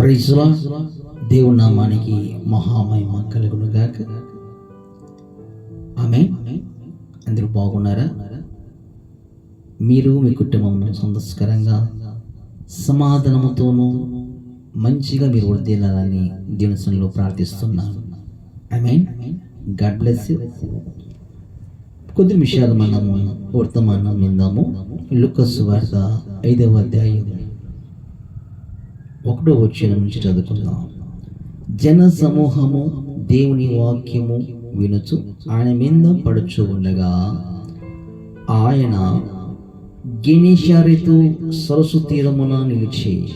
ప్రైజ్లా దేవుని నామానికి మహామహిమ కలుగును గాక ఆమె అందరూ బాగున్నారా? మీరు మీ కుటుంబం సంతోషకరంగా సమాధానముతోనూ మంచిగా మీరు వృద్ధిల్లాలని దేవుని ప్రార్థిస్తున్నాను. I mean God bless you. కొద్ది విషయాలు మనము వర్తమానం విందాము. లుకస్ వార్త ఐదవ అధ్యాయం ఒకటో వచ్చిన నుంచి చదువుకుందాం. జన సమూహము దేవుని వాక్యము వినుచు ఆయన మీద పడుచు ఉండగా ఆయన గినిషారితు సరస్సు తీరమున నిలిచి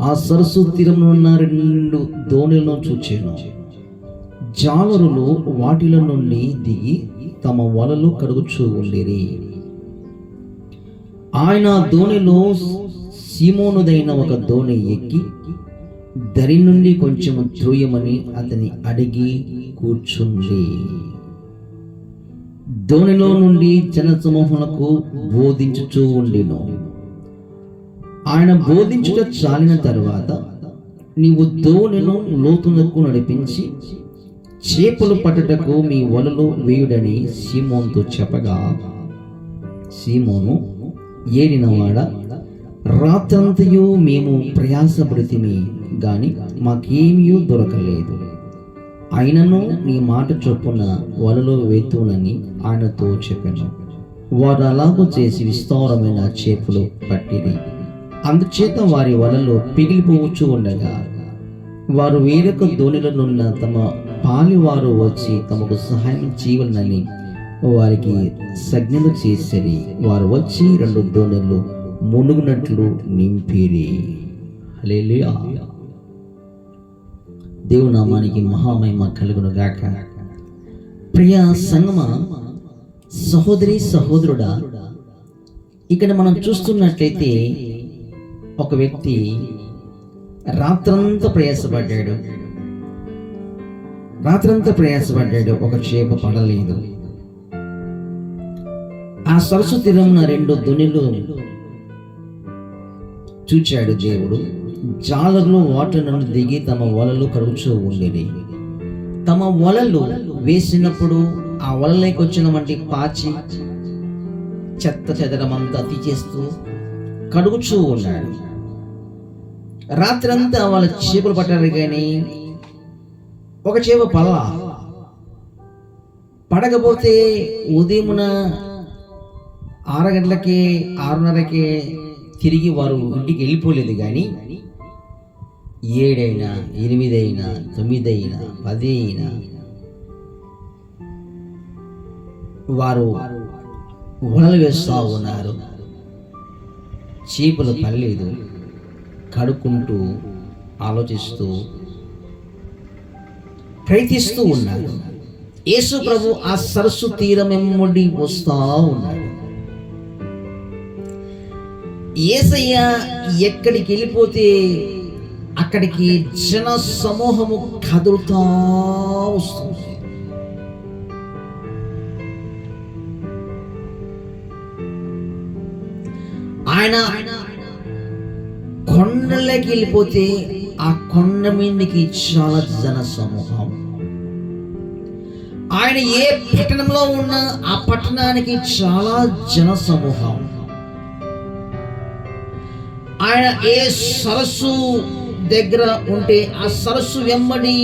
ఆ సరస్సు తీరమున రెండు దోణులను చూచాను. జాలరులు వాటిలో నుండి దిగి తమ వలలు కడుగుచూ ఉండేది ఆయన దోణిలో సీమోనుదైన ఒక దోణి ఎక్కి దరి నుండి కొంచెం త్రోయమని అతని అడిగి కూర్చుంది. దోణిలో నుండి జనసమూహములకు బోధించుచూ ఉండిను. ఆయన బోధించుట చాలిన తరువాత నీవు దోణిను లోతునకు నడిపించి చేపలు పట్టుటకు మీ వలలు వేయుడని సీమోన్తో చెప్పగా సీమోను ఏడినవాడ రాత్రంతయు మేము ప్రయాసపడితిమి గాని మాకేమీ దొరకలేదు. అయినను నీ మాట చొప్పున వలలో వేతునని ఆయనతో చెప్పాను. వారు అలాగూ చేసి విస్తారమైన చేపలు పట్టింది అందుచేత వారి వలలో పిగిలిపోవచ్చు ఉండగా. వారు వేరొక దోణిలనున్న తమ పాలివారు వచ్చి తమకు సహాయం చేయవలనని వారికి సజ్ఞలు చేసరి. వారు వచ్చి రెండు దోణులు మునుగునట్లు నింపిరి. హల్లెలూయా. దేవుని నామానికి మహామహిమ కలుగును గాక ప్రియ సంగమ సహోదరి సహోదరుడా ఇక్కడ మనం చూస్తున్నట్లయితే ఒక వ్యక్తి రాత్రంతా ప్రయాసపడ్డాడు. రాత్రంతా ప్రయాసపడ్డాడు ఒక చేప పడలేదు. ఆ సరస్సు తీరమున రెండు దునిలు చూచాడు దేవుడు. జాలర్లు వాటర్ నుండి దిగి తమ వలలు కడుగుచూ ఉండేది తమ వలలు వేసినప్పుడు ఆ వలలోకి వచ్చిన వంటి పాచి చెత్త చెదరమంతా తీసేస్తూ కడుగుచూ ఉన్నాడు. రాత్రంతా వాళ్ళ చేపలు పట్టారు కానీ ఒక చేప పల్ల పడకపోతే ఉదయమున ఆరు గంటలకి ఆరున్నరకి తిరిగి వారు ఇంటికి వెళ్ళిపోలేదు కానీ ఏడైనా ఎనిమిదైనా తొమ్మిదైనా పది అయినా వారు వలలు వేస్తూ ఉన్నారు. చీపులు పడలేదు. కడుక్కుంటూ ఆలోచిస్తూ ప్రయత్నిస్తూ ఉన్నారు. యేసు ప్రభు ఆ సరస్సు తీరం ఎమ్మడి వస్తూ ఉన్నారు. ఏసయ్య ఎక్కడికి వెళ్ళిపోతే అక్కడికి జన సమూహము కదులుతా వస్తుంది. ఆయన కొండలోకి వెళ్ళిపోతే ఆ కొండ మీదకి చాలా జన సమూహం ఆయన ఏ పట్టణంలో ఉన్న ఆ పట్టణానికి చాలా జన సమూహం ఆయన ఏ సరస్సు దగ్గర ఉంటే ఆ సరస్సు వెంబడి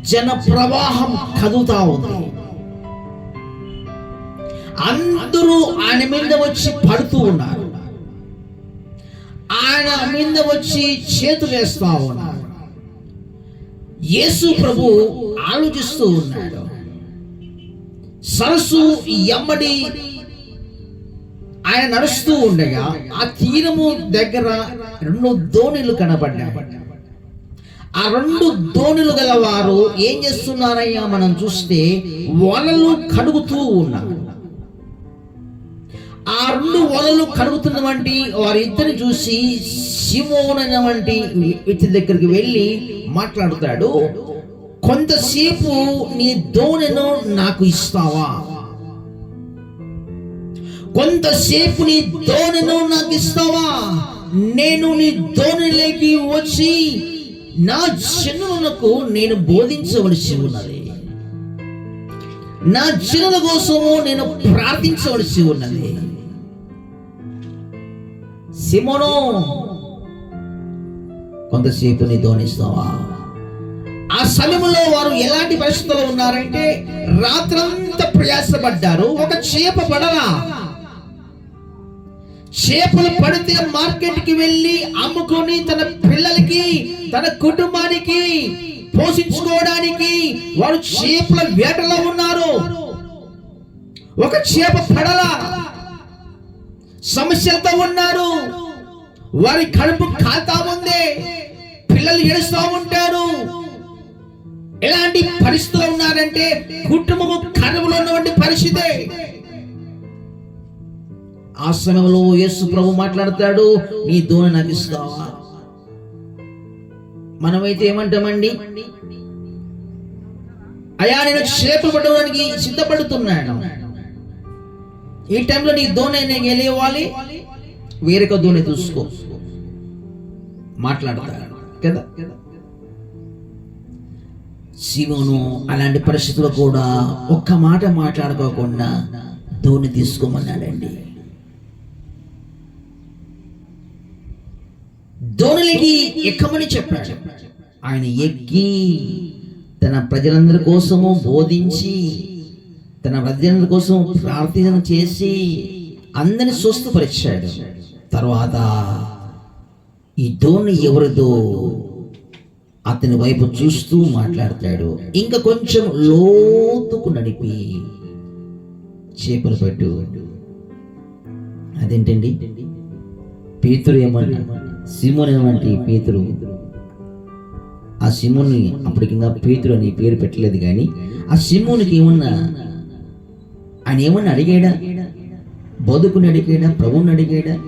జన ప్రవాహం కదులుతా ఉంది. అందరూ ఆయన మీద వచ్చి పడుతూ ఉన్నారు. ఆయన మీద వచ్చి చేతులు వేస్తా ఉన్నారు. యేసు ప్రభు ఆలోచిస్తూ ఉన్నాడు సరస్సు ఎమ్మడి ఆయన నడుస్తూ ఉండగా ఆ తీరము దగ్గర రెండు దోణిలు కనపడ్డాయి ఆ రెండు దోణులు గల వారు ఏం చేస్తున్నారయ్యా మనం చూస్తే వలలు కడుగుతూ ఉన్నారు. ఆ రెండు వలలు కడుగుతున్న వంటి వారిద్దరిని చూసి సిమోన్ వంటి వ్యక్తి దగ్గరికి వెళ్ళి మాట్లాడుతాడు కొంతసేపు నీ దోణెను నాకు ఇస్తావా? కొంతసేపు నీ ధోనిను నాకు ఇస్తావా నేను నీ దోణిలోకి వచ్చి నా జనులకు నేను బోధించవలసి ఉన్నది. నా జనుల కోసము నేను ప్రార్థించవలసి ఉన్నది. సిమోను కొంతసేపు నీ దోణిస్తావా ఆ సమయంలో వారు ఎలాంటి పరిస్థితుల్లో ఉన్నారంటే రాత్రంతా ప్రయాసపడ్డారు. ఒక చేప పడరా? చేపలు పడితే మార్కెట్కి వెళ్ళి అమ్ముకొని తన పిల్లలకి తన కుటుంబానికి పోషించుకోవడానికి వారు చేపల వేటలో ఉన్నారు. ఒక చేప పడల సమస్యలతో ఉన్నారు. వారి కడుపు కాతా ఉందే. పిల్లలు ఏడుస్తూ ఉంటారు. ఎలాంటి పరిస్థితులు ఉన్నారంటే కుటుంబము కరువులో ఉన్నటువంటి పరిస్థితే ఆ సమయంలో యేసు ప్రభు మాట్లాడతాడు నీ దోణి నాకు ఇస్తావా? మనమైతే ఏమంటామండి? అయా నేను చేపలు సిద్ధపడుతున్నాను. ఈ టైంలో నీ దోణి నేను గెలివాలి వేరొక దోణి చూసుకో. మాట్లాడతాడు కదా? శివును అలాంటి పరిస్థితుల్లో కూడా ఒక్క మాట మాట్లాడుకోకుండా ధోని తీసుకోమన్నాడండి. దోణులకి ఎక్కమని చెప్పాడు. ఆయన ఎక్కి తన ప్రజలందరి కోసము బోధించి తన ప్రజలందరి కోసం ప్రార్థన చేసి అందరిని స్వస్థపరిచాడు. తర్వాత ఈ దోణి ఎవరిదో అతని వైపు చూస్తూ మాట్లాడతాడు. ఇంకా కొంచెం లోతుకు నడిపి చేపలు పట్టు. అదేంటండి? పేతురు ఏమన్నా సిమోన్ వంటి పేతురు. ఆ సిమోని అప్పటికి ఇంకా పేతురు అని పేరు పెట్టలేదు కానీ ఆ సిమోనికి ఏమన్నా ఆయన ఏమన్నా అడిగాడా? బతుకుని అడిగాడా? ప్రభుని అడిగాడా?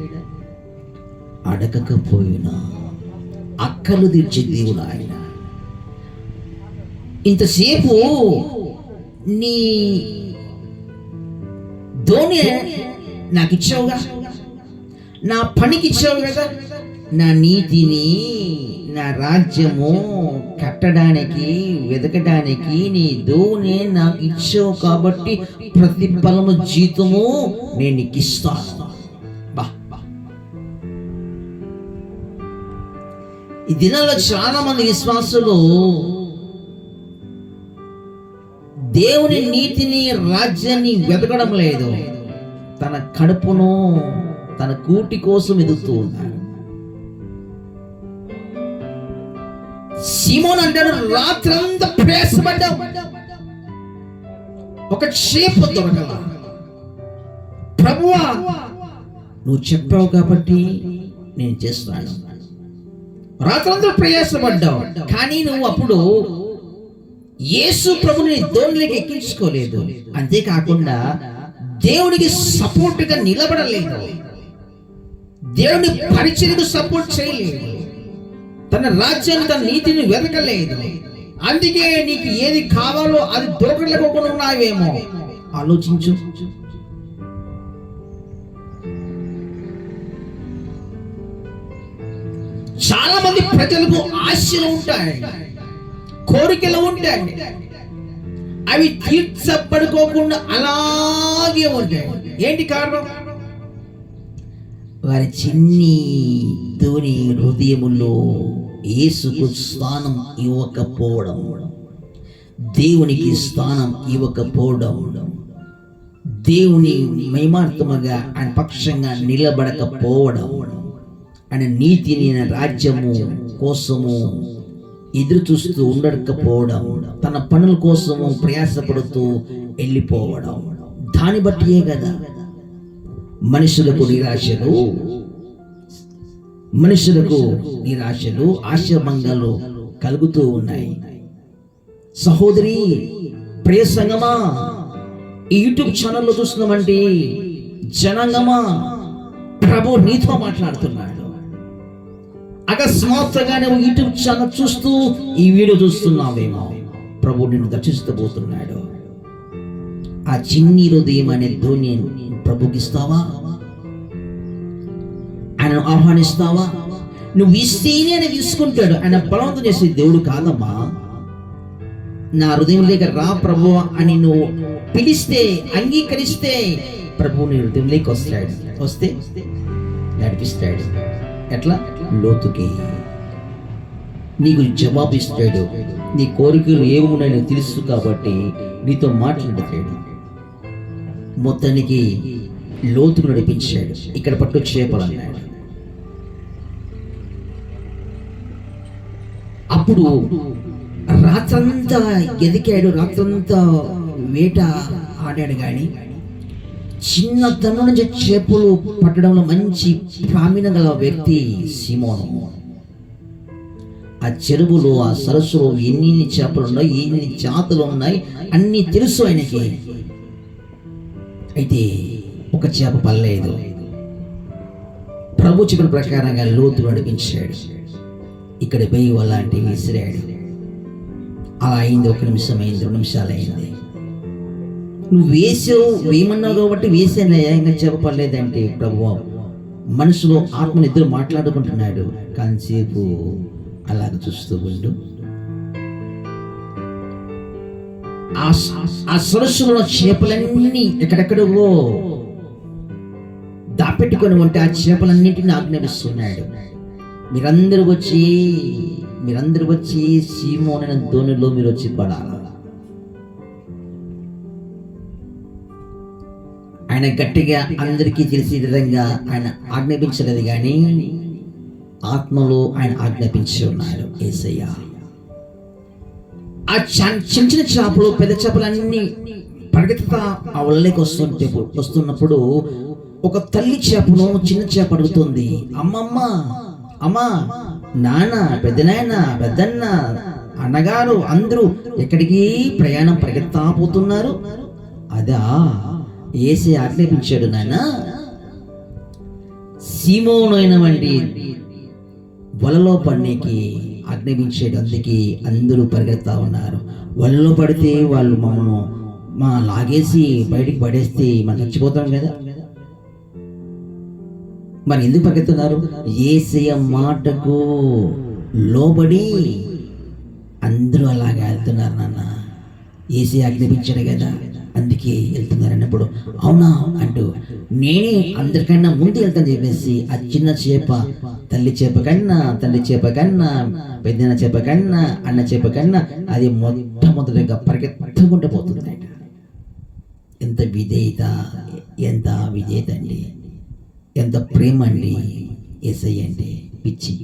అడగకపోయినా. అక్కలు తీర్చే దేవుడు ఆయన. ఇంతసేపు నీ ధోని నాకు ఇచ్చావుగా నా పనికి ఇచ్చావు కదా? నా నీతిని నా రాజ్యము కట్టడానికి వెతకడానికి నీ దోనే నాకు ఇచ్చావు కాబట్టి ప్రతిఫలము జీతము నేను నీకు ఇస్తాను. ఈ దినాల్లో చాలా మంది విశ్వాసులు దేవుని నీతిని రాజ్యాన్ని వెతకడం లేదు. తన కడుపును తన కూటి కోసం ఎదుగుతూ ఉన్నారు. సీమోన్ అంటాడు రాత్రంతా ప్రయాసపడ్డావు. ఒక చేప దొరకల ప్రభువా నువ్వు చెప్పావు కాబట్టి నేను చేస్తున్నాను. రాత్రంతా ప్రయాసపడ్డావు. కానీ నువ్వు అప్పుడు యేసు ప్రభుని దోణిలోకి ఎక్కించుకోలేదు. అంతేకాకుండా దేవుడికి సపోర్ట్గా నిలబడలేదు. దేవుని పరిచయకు సపోర్ట్ చేయలేదు. తన రాజ్యాన్ని తన నీతిని వెతకలేదు. అందుకే నీకు ఏది కావాలో అది దొరకలేకోకుండా ఉన్నావేమో. ఆలోచించు. చాలా మంది ప్రజలకు ఆశలు ఉంటాయి కోరికలు ఉంటాయి. అవి తీర్చబడుకోకుండా అలాగే ఉంటాయి. ఏంటి కారణం? వారి చిన్ని తోని హృదయములో యేసుకు స్థానం ఇవ్వకపోవడం దేవునికి స్థానం ఇవ్వకపోవడం దేవుని మహిమార్థముగా ఆయన పక్షంగా నిలబడకపోవడం ఆయన నీతిని రాజ్యము కోసము ఎదురు చూస్తూ ఉండకపోవడం తన పనుల కోసము ప్రయాసపడుతూ వెళ్ళిపోవడం. దాన్ని బట్టియే కదా మనుషులకు నిరాశలు మనుషులకు నిరాశలు ఆశమంగలు కలుగుతూ ఉన్నాయి. సహోదరి ప్రియ సంగమా ఈ యూట్యూబ్ ఛానల్లో చూస్తున్నామంటే జనాంగమా ప్రభు నీతో మాట్లాడుతున్నాడు. అకస్మాత్తుగా నువ్వు యూట్యూబ్ ఛానల్ చూస్తూ ఈ వీడియో చూస్తున్నావేమో ప్రభు నిన్ను దర్శిస్తూ పోతున్నాడు ఆ చిన్ని హృదయం అనే ధోని ప్రభుకిస్తావా? ఆయనను ఆహ్వానిస్తావా? నువ్వు ఇస్తేనే ఆయన తీసుకుంటాడు. ఆయన బలవంతం చేసే దేవుడు కాదమ్మా. నా హృదయం లేక రా ప్రభు అని నువ్వు పిలిస్తే అంగీకరిస్తే ప్రభు నీ హృదయంలోకి వస్తాడు. వస్తే నడిపిస్తాడు. ఎట్లా? లోతుకి. నీకు జవాబిస్తాడు నీ కోరికలు ఏమున్నాయో తెలుసు కాబట్టి నీతో మాట్లాడతాడు. మొత్తానికి లోతుకు నడిపించాడు. ఇక్కడ పట్టు చేపలు అన్నాడు. అప్పుడు రాత్రంతా ఎదికాడు రాత్రంతా వేట ఆడాడు కానీ చిన్నతనం నుంచి చేపలు పట్టడంలో మంచి ప్రావీణ్యం గల వ్యక్తి సిమోను. ఆ చెరువులో ఆ సరస్సులో ఎన్ని చేపలు ఉన్నాయి ఎన్ని జాతులు ఉన్నాయి అన్ని తెలుసు ఆయనకి. అయితే ఒక చేప పల్లలేదు ప్రభు చెప్పిన ప్రకారంగా లోతు నడిపించాడు. ఇక్కడ పోయి అలాంటివి విసిరాడు. అలా అయింది ఒక నిమిషం అయింది రెండు నిమిషాలు అయింది. నువ్వు వేసావు వేయమన్నావు కాబట్టి వేసానయ్యా ఇంకా చెప్పలేదంటే ప్రభు మనసులో ఆత్మని ఇద్దరు మాట్లాడుకుంటున్నాడు కాసేపు అలాగ చూస్తూ ఉండు. ఆ స- ఆ సరస్సులో చేపలన్నీ ఎక్కడెక్కడో దాపెట్టుకొని ఉంటే ఆ చేపలన్నింటినీ ఆజ్ఞాపిస్తున్నాడు. మీరందరూ వచ్చి మీరందరూ వచ్చి సీమోనైన ధోనిలో మీరు వచ్చి పడాలి? ఆయన గట్టిగా అందరికీ తెలిసే విధంగా ఆయన ఆజ్ఞాపించలేదు కానీ ఆత్మలో ఆయన ఆజ్ఞాపించి ఉన్నారు ఏసయ్య. ఆ చిన్న చిన్న చేపలు పెద్ద చేపలన్నీ పరిగెత్తుతా ఆ వల్లకి వస్తుంటే వస్తున్నప్పుడు ఒక తల్లి చేపను చిన్న చేప అడుగుతుంది. అమ్మమ్మ అమ్మా నాన్న పెద్దనాయన పెద్దన్న అన్నగారు అందరూ ఎక్కడికి ప్రయాణం పరిగెత్తా పోతున్నారు? అదా ఏసే ఆజ్ఞాపించాడు నాయన సీమోనైన వంటి వలలో పడికి ఆజ్ఞాపించాడు అందుకే అందరూ పరిగెత్తా ఉన్నారు. వలలో పడితే వాళ్ళు మమ్మల్ని మా లాగేసి బయటికి పడేస్తే మనం చచ్చిపోతాం కదా. మరి ఎందుకు పరిగెత్తున్నారు ఏసయ మాటకు లోబడి అందరూ అలాగే వెళ్తున్నారు నాన్న. ఏసీ ఆజ్ఞాపించాడు కదా. అందుకే వెళ్తున్నారు అన్నప్పుడు అవునా? అంటూ నేనే అందరికన్నా ముందు వెళ్తాను చెప్పేసి ఆ చిన్న చేప తల్లి చేప కన్నా తల్లి చేప కన్నా పెద్దన్న చేప కన్నా అన్న చేప కన్నా అది మొట్టమొదటిగా పరిగెత్తుకుంటూ పోతుంది ఎంత విధేయత ఎంత విధేయత అండి. ఎంత ప్రేమ అండి ఎస్ఐ అంటే పిచ్చి.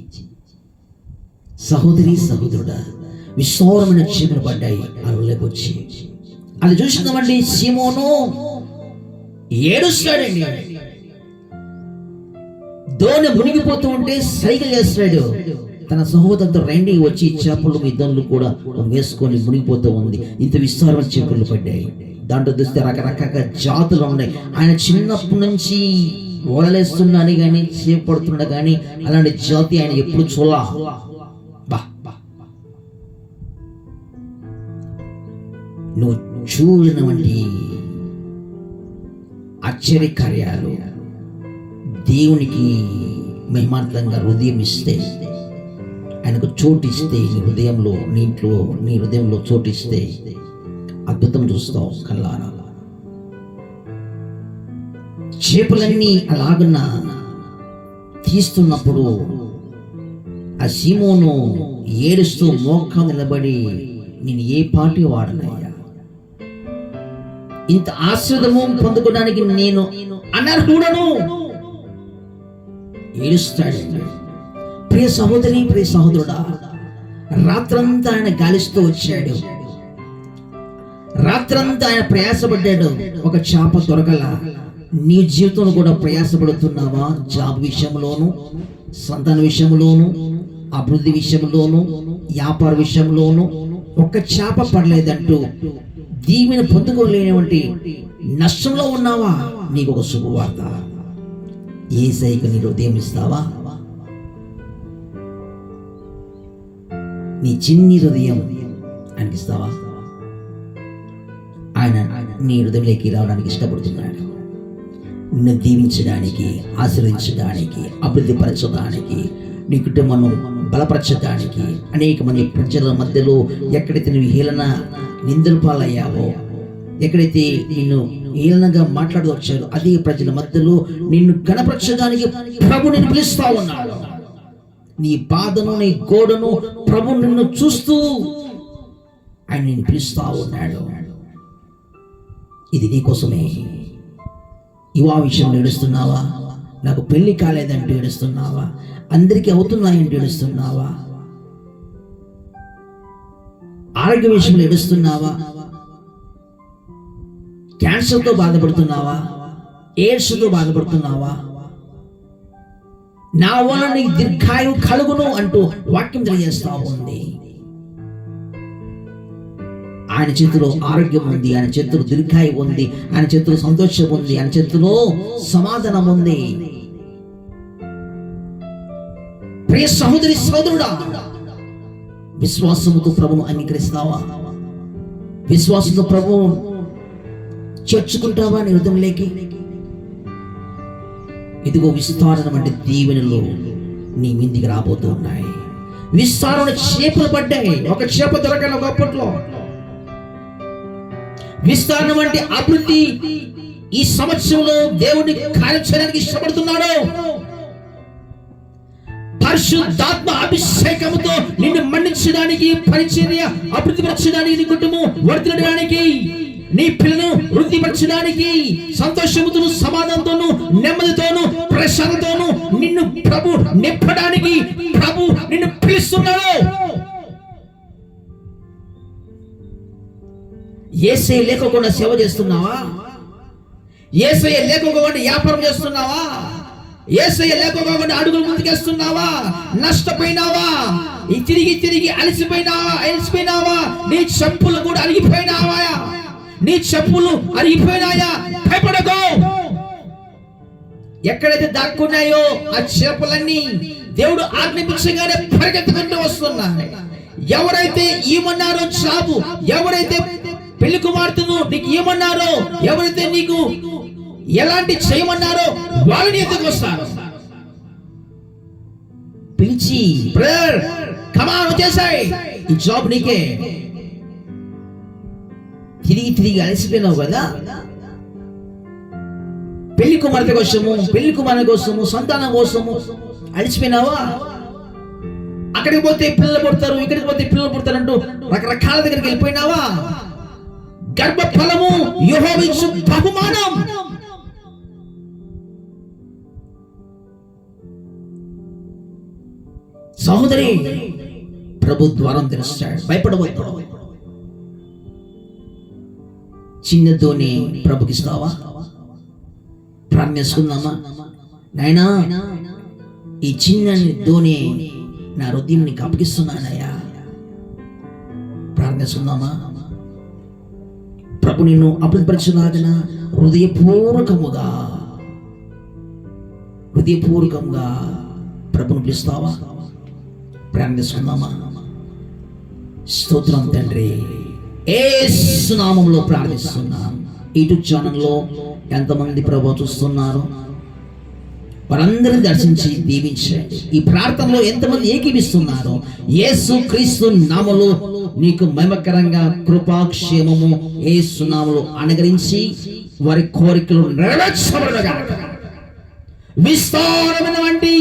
సహోదరి సహోదరుడా విశాలమైన చీమలు పడ్డాయి అరువులకు వచ్చి అది చూసినామండి సీమోను ఏడుస్తాడండి. దోణి మునిగిపోతూ ఉంటే సైకిల్ చేస్తాడు. తన సహోదరుతో రండి వచ్చి చేపలు ఇద్దరు కూడా వేసుకొని మునిగిపోతూ ఉంది. ఇంత విస్తారమైన చేపలు పడ్డాయి. దాంట్లో చూస్తే రకరకాల జాతులు ఉన్నాయి. ఆయన చిన్నప్పటి నుంచి ఓలలేస్తున్నాడు కానీ చేపడుతున్నాడు కానీ అలాంటి జాతి ఆయన ఎప్పుడు చూలా నువ్వు చూడనవంటి ఆశ్చర్య కార్యాలు దేవునికి మహిమార్థంగా హృదయం ఇస్తే ఆయనకు చోటు ఇస్తే నీ హృదయంలో నీ ఇంట్లో నీ హృదయంలో చోటు ఇస్తే అద్భుతం చూస్తావు కల్లారా చేపలన్నీ అలాగున్న తీస్తున్నప్పుడు ఆ సీమోను ఏడుస్తూ మోఖం నిలబడి నేను ఏ పాటి వాడనయ్యా? ఇంత ఆశ్రదము పొందుకోవడానికి నేను అనర్హుడను? ఏడుస్తాడు ప్రియ సహోదరి ప్రియ సహోదరుడా రాత్రంతా ఆయన గాలిస్తూ వచ్చాడు. రాత్రంతా ఆయన ప్రయాసపడ్డాడు. ఒక చేప దొరకల. నీ జీవితంలో కూడా ప్రయాసపడుతున్నావా? జాబ్ విషయంలోను సంతాన విషయంలోను అభివృద్ధి విషయంలోను వ్యాపార విషయంలోను ఒక్క చేప పడలేదంటూ దీవెన పొందుకోలేనివంటి నష్టంలో ఉన్నావా? నీకు ఒక శుభవార్త. ఏ సైకి నీ హృదయం ఇస్తావా? నీ చిన్ని హృదయం ఆయనకి ఇస్తావా? ఆయన నీ హృదయంలోకి రావడానికి ఇష్టపడుతున్నాడు. నిన్ను దీవించడానికి ఆశ్రయించడానికి అభివృద్ధి పరచడానికి నీ కుటుంబను బలపరచడానికి అనేక మంది ప్రజల మధ్యలో ఎక్కడైతే నువ్వు హీలన నిందలు పాలయ్యావో ఎక్కడైతే నిన్ను హీలనగా మాట్లాడు వచ్చారో అదే ప్రజల మధ్యలో నిన్ను కనపరచడానికి ప్రభు నిన్ను పిలుస్తా ఉన్నాడు. నీ బాధను నీ గోడను ప్రభు నిన్ను చూస్తూ ఆయన నిన్ను పిలుస్తా ఉన్నాడు. ఇది నీకోసమే యువా విషయం నడుస్తున్నావా నాకు పెళ్ళి కాలేదంటూ ఏడుస్తున్నావా? అందరికీ అవుతున్నాయంటూ ఏడుస్తున్నావా? ఆరోగ్య విషయంలో ఏడుస్తున్నావా? క్యాన్సర్తో బాధపడుతున్నావా? ఎయిడ్స్తో బాధపడుతున్నావా? నా వల్ల నీకు దీర్ఘాయు కలుగును అంటూ వాక్యం తెలియజేస్తా ఉంది. ఆయన చేతిలో ఆరోగ్యం ఉంది ఆయన చేతిలో దీర్ఘాయు ఉంది ఆయన చేతిలో సంతోషం ఉంది ఆయన చేతిలో సమాధానం ఉంది. ప్రియ సహోదరి సోదరుడా విశ్వాసముతో ప్రభువు అంగీకరిస్తావా? విశ్వాసంతో ప్రభువు చేర్చుకుంటావా నీ హృదయంలోకి? ఇదిగో విస్తారణ వంటి దీవెనలు నీ మీదికి రాబోతూ ఉన్నాయి. విస్తారణ చేపలు పడ్డాయి. ఒక చేప దొరకని ఒకప్పట్లో విస్తారణ వంటి అభివృద్ధి ఈ సంవత్సరంలో దేవుని కార్యచరణకి చేయడానికి ఇష్టపడుతున్నాడు. పరిశుద్ధాత్మ అభిషేకముతో నిన్ను మన్నించడానికి పరిచర్య అభివృద్ధిపరచడానికి నీ కుటుంబం వర్తిల్లడానికి నీ పిల్లను వృద్ధిపరచడానికి సంతోషముతోను సమాధానంతోను నెమ్మదితోను ప్రశాంతతోను నిన్ను ప్రభు నింపడానికి ప్రభు నిన్ను పిలుస్తున్నాడు. ఏసే లేకుండా సేవ చేస్తున్నావా? ఏసే లేకుండా వ్యాపారం చేస్తున్నావా? ఏసయ్య లేకపోకుండా అడుగులు ముందుకేస్తున్నావా? నష్టపోయినావా? ఈ తిరిగి తిరిగి అలసిపోయినావా? అలసిపోయినావా? నీ చెప్పులు కూడా అరిగిపోయినావా? నీ చెప్పులు అరిగిపోయినాయా? భయపడకో. ఎక్కడైతే దాక్కున్నాయో ఆ చేపలన్నీ దేవుడు ఆజ్ఞాపించగానే పరిగెత్తుకుంటూ వస్తున్నాయి ఎవరైతే ఏమన్నారో చాపు ఎవరైతే పెళ్ళి కుమార్తెను నీకు ఏమన్నారో ఎవరైతే నీకు ఎలాంటి చేయమన్నారో వాళ్ళని ఎందుకు వస్తారు? పిలిచి బ్రదర్ కమాన్ వచ్చేసాయి. ఈ జాబ్ నీకే. తిరిగి తిరిగి అలసిపోయినావు కదా? పెళ్ళి కుమార్తె కోసము పెళ్ళి కుమార్తె కోసము సంతానం కోసము అలసిపోయినావా? అక్కడికి పోతే పిల్లలు పుడతారు ఇక్కడికి పోతే పిల్లలు పుడతారు అంటూ రకరకాల దగ్గరికి వెళ్ళిపోయినావా? గర్భఫలము యుహోవించు బహుమానం. సహోదరి ప్రభు ద్వారం తెరుస్తాడు. భయపడవద్దు. చిన్నతోనే ప్రభుకిస్తావా ప్రార్థన చేసుకుందామా నాయనా ఈ చిన్న దోనే నా హృదయం నీకు అప్పగిస్తున్నానయ్యా ప్రార్థన చేసుకుందామా ప్రభు నిన్ను అభివృద్ధిపరచులాగిన హృదయపూర్వకముగా హృదయపూర్వకంగా ప్రభును పిలుస్తావా? ప్రార్థిస్తున్నామా? స్తోత్రం తండ్రి. ఏ సునామంలో ప్రార్థిస్తున్నాం. ఇటు ఛానల్లో ఎంతమంది ప్రభు చూస్తున్నారు? వారందరిని దర్శించి దీవించండి. ఈ ప్రార్థనలో ఎంతమంది ఏకీపిస్తున్నారు యేసు క్రీస్తు నామలో నీకు మహిమకరంగా కృపాక్షేమము ఏ నామలో అనుగరించి వారి కోరికలు నెరవేర్చబడగా విస్తారమైనటువంటి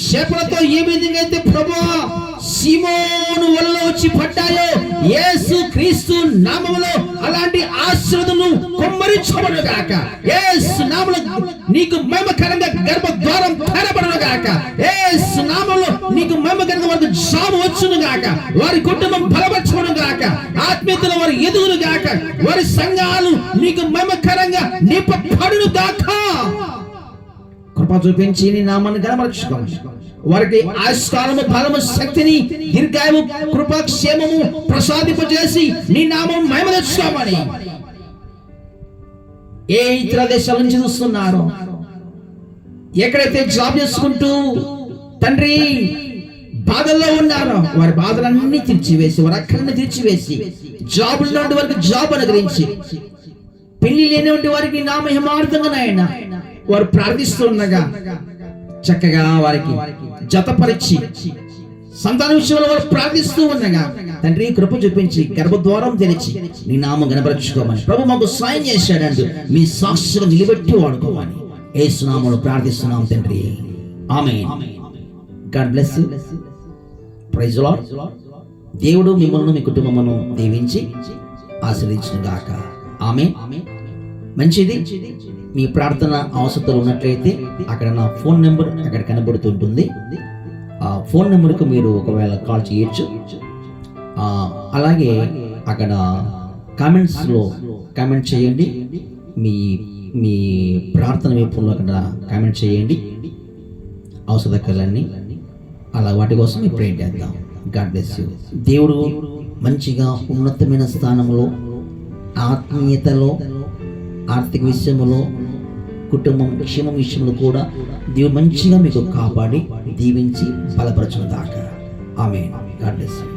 శపలతో ఏ విధంగా అయితే ప్రభు సిమోను వల్ల వచ్చి పడ్డాయో యేసు క్రీస్తు నామములో అలాంటి ఆశ్రదను కొమ్మరించబడుగాక యేసు నామములో నీకు మహిమకరంగా గర్భ ద్వారం తెరబడుగాక యేసు నామములో నీకు మహిమకరంగా వారికి జాము వచ్చును గాక వారి కుటుంబం బలపరచును గాక ఆత్మీయతలో వారి ఎదుగును గాక వారి సంఘాలు నీకు మహిమకరంగా నింపబడును గాక కృప చూపించి నీ నామాన్ని గనపరచుకోవాలి వారికి ఆయుష్కాలము ఫలము శక్తిని దీర్ఘాయము కృపాక్షేమము ప్రసాదింపజేసి నీ నామం మహిమ ఏ ఇతర దేశాల నుంచి చూస్తున్నారు? ఎక్కడైతే జాబ్ చేసుకుంటూ తండ్రి బాధల్లో ఉన్నారో వారి బాధలన్నీ తీర్చివేసి వారి అక్కడిని తీర్చివేసి జాబ్ ఉన్నటువంటి వారికి జాబ్ అనుగ్రహించి పెళ్ళి లేనివంటి వారికి నీ నామ హిమార్థంగా నాయన. వారు ప్రార్థిస్తూ ఉండగా చక్కగా వారికి జతపరిచి సంతాన విషయంలో వారు ప్రార్థిస్తూ ఉండగా తండ్రి కృప చూపించి గర్భద్వారం తెరిచి నీ నామం గనపరచుకోమని ప్రభు మాకు సాయం చేశాడంటూ మీ సాక్షిగా నిలబెట్టి వాడుకోమని ఏసునామను ప్రార్థిస్తున్నాం తండ్రి. ఆమె గాడ్ బ్లెస్ ప్రైజ్ లాడ్ దేవుడు మిమ్మల్ని మీ కుటుంబమును దీవించి ఆశ్రయించిన గాక. ఆమె మంచిది. మీ ప్రార్థన అవసరతలు ఉన్నట్లయితే అక్కడ నా ఫోన్ నెంబర్ అక్కడ కనబడుతుంటుంది. ఆ ఫోన్ నెంబర్కు మీరు ఒకవేళ కాల్ చేయొచ్చు. అలాగే అక్కడ కామెంట్స్లో కామెంట్ చేయండి. మీ మీ ప్రార్థన వైపులో అక్కడ కామెంట్ చేయండి. అవసరకలన్నీ అలా వాటి కోసం మేము చేద్దాం. God bless you. దేవుడు మంచిగా ఉన్నతమైన స్థానంలో ఆత్మీయతలో ఆర్థిక విషయంలో కుటుంబం క్షేమం విషయంలో కూడా దేవుడు మంచిగా మీకు కాపాడి దీవించి బలపరచును దాకా ఆమె గాడ్ బ్లెస్ యూ.